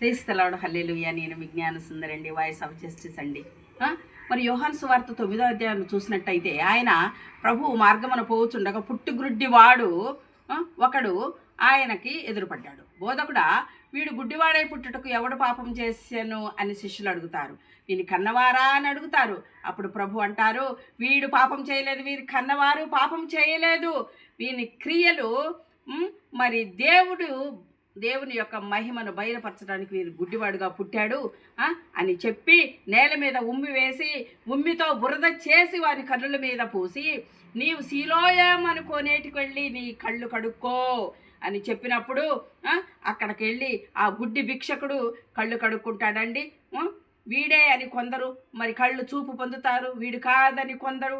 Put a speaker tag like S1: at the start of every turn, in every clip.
S1: క్రీస్తలాడు hallelujah నేను విజ్ఞాన సుందరండి voice of justice అండి. మరి యోహాన్ సువార్త తొమ్మిదో అధ్యాయం చూసినట్టయితే ఆయన ప్రభు మార్గమున పోవుచుండగా పుట్టుగురుడ్డి వాడు ఒకడు ఆయనకి ఎదురుపడ్డాడు. బోధకుడా వీడు గుడ్డివాడై పుట్టుటకు ఎవడు పాపం చేశాను అని శిష్యులు అడుగుతారు. వీని కన్నవారా అని అడుగుతారు. అప్పుడు ప్రభు అంటారు వీడు పాపం చేయలేదు వీరి కన్నవారు పాపం చేయలేదు. వీని క్రియలు మరి దేవుడు దేవుని యొక్క మహిమను బయలుపరచడానికి వీరు గుడ్డివాడుగా పుట్టాడు అని చెప్పి నేల మీద ఉమ్మి వేసి ఉమ్మితో బురద చేసి వారి కళ్ళుల మీద పూసి నీవు శీలోయమనుకోనేటికి వెళ్ళి నీ కళ్ళు కడుక్కో అని చెప్పినప్పుడు అక్కడికి వెళ్ళి ఆ గుడ్డి భిక్షకుడు కళ్ళు కడుక్కుంటాడండి. వీడే అని కొందరు మరి కళ్ళు చూపు పొందుతారు వీడు కాదని కొందరు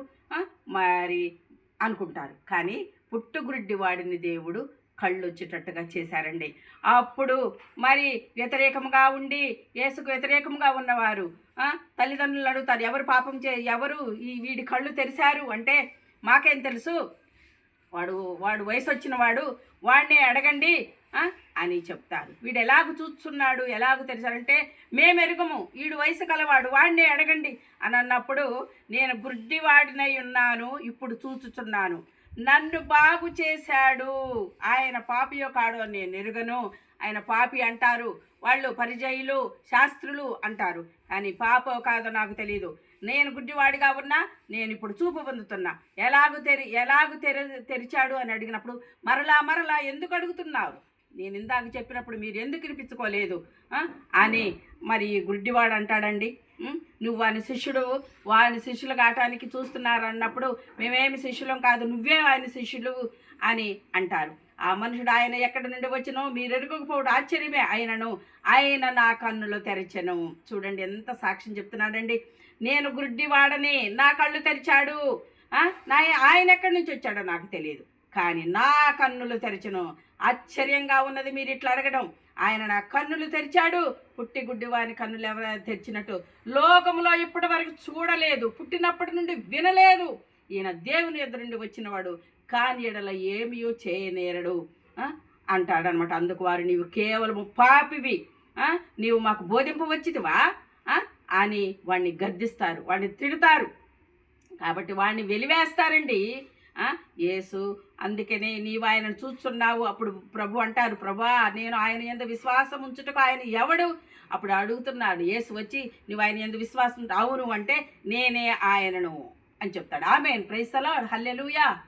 S1: మరి అనుకుంటారు. కానీ పుట్టుగుడ్డి వాడిని దేవుడు కళ్ళు వచ్చేటట్టుగా చేశారండి. అప్పుడు మరి వ్యతిరేకంగా ఉండి యేసుకు వ్యతిరేకంగా ఉన్నవారు తల్లిదండ్రులు అడుగుతారు ఎవరు పాపం చే ఎవరు ఈ వీడి కళ్ళు తెరిచారు అంటే మాకేం తెలుసు? వాడు వాడు వయసు వచ్చిన వాడు వాడిని అడగండి అని చెప్తారు. వీడు ఎలాగ చూస్తున్నాడు ఎలాగ తెరిచారంటే మేము ఎరుగము వీడు వయసు కలవాడు వాడిని అడగండి అని అన్నప్పుడు నేను గుడ్డివాడినై ఉన్నాను ఇప్పుడు చూచుచున్నాను. నన్ను బాగు చేశాడు. ఆయన పాపియో కాడు అని నేను ఎరుగను. ఆయన పాపి అంటారు. వాళ్ళు పరిచయులు శాస్త్రులు అంటారు. కానీ పాపో కాదో నాకు తెలియదు నేను గుడ్డివాడిగా ఉన్నా నేను ఇప్పుడు చూపు పొందుతున్నా. ఎలాగు తెరి ఎలాగు తెరి తెరిచాడు అని అడిగినప్పుడు మరలా మరలా ఎందుకు అడుగుతున్నావు నేను ఇందాక చెప్పినప్పుడు మీరు ఎందుకు వినిపించుకోలేదు? అని మరి గుడ్డివాడు అంటాడండి. నువ్వు వాని శిష్యుడు వాని శిష్యులు కావటానికి చూస్తున్నారు అన్నప్పుడు మేమేమి శిష్యులం కాదు నువ్వే ఆయన శిష్యులు అని అంటారు. ఆ మనుషుడు ఆయన ఎక్కడి నుండి వచ్చినో మీరు ఎరుగకపోవడం ఆశ్చర్యమే ఆయనను ఆయన నా కన్నులు తెరచెను. చూడండి ఎంత సాక్ష్యం చెప్తున్నాడండి. నేను గుడ్డివాడని నా కళ్ళు తెరిచాడు. నా ఆయన ఎక్కడి నుంచి వచ్చాడో నాకు తెలియదు. కానీ నా కన్నులు తెరచును. ఆశ్చర్యంగా ఉన్నది మీరు ఇట్లా అడగడం. ఆయన నా కన్నులు తెరిచాడు. పుట్టి గుడ్డి వారి కన్నులు ఎవరైనా తెరిచినట్టు. లోకంలో ఇప్పటి వరకు చూడలేదు. పుట్టినప్పటి నుండి వినలేదు. ఈయన దేవుని ఎదురు నుండి వచ్చినవాడు. కాని ఎడల ఏమియో చేయనేరడు. అంటాడనమాట. అందుకు వారు నీవు కేవలము పాపివి. నీవు మాకు బోధింపవచ్చితివా వచ్చిదివా అని వాడిని గద్దిస్తారు. వాడిని తిడతారు. కాబట్టి వాడిని వెలివేస్తారండి. యేసు అందుకనే నీవు ఆయనను చూస్తున్నావు. అప్పుడు ప్రభు అంటారు ప్రభా నేను ఆయన ఎందు విశ్వాసం ఉంచుటకు ఆయన ఎవడు? అప్పుడు అడుగుతున్నాడు యేసు వచ్చి నువ్వు ఆయన ఎందు విశ్వాసం అవును అంటే నేనే ఆయనను అని చెప్తాడు. ఆమె ప్రైస్తలా హల్లెలుయా.